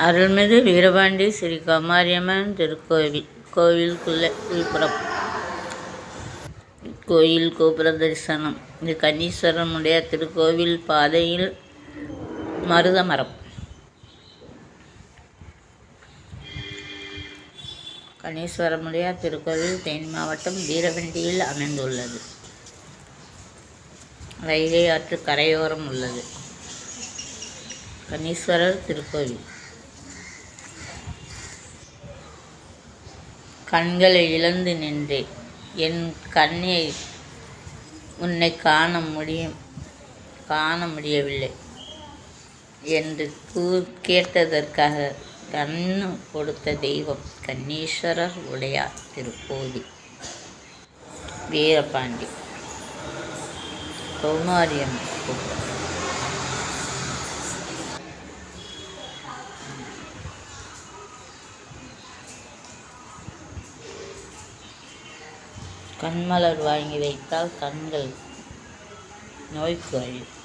அருள்மிகு வீரபாண்டி ஸ்ரீ கமாரியம்மன் திருக்கோவில் கோவிலுக்குள்ளே விழுப்புரம். கோயில் கோபுர தரிசனம். இது கன்னீஸ்வரனுடைய திருக்கோவில் பாதையில் மருத மரம் கணேஸ்வரமுடைய திருக்கோவில் தேனி மாவட்டம் வீரவண்டியில் அமைந்துள்ளது. வைகை ஆற்று கரையோரம் உள்ளது. கணீஸ்வரர் திருக்கோவில். கண்களை இழந்து நின்றேன் என் கண்ணை உன்னை காண முடியும் காண முடியவில்லை என்று கூ கேட்டதற்காக கண்ணு கொடுத்த தெய்வம் கண்ணீஸ்வரர் உடையார் திருப்போதி வீரபாண்டி. கௌமாரியம்மன் கோபுரம் கண்மலர் வாங்கி வைத்தால் கண்கள் நோய் அழியும்.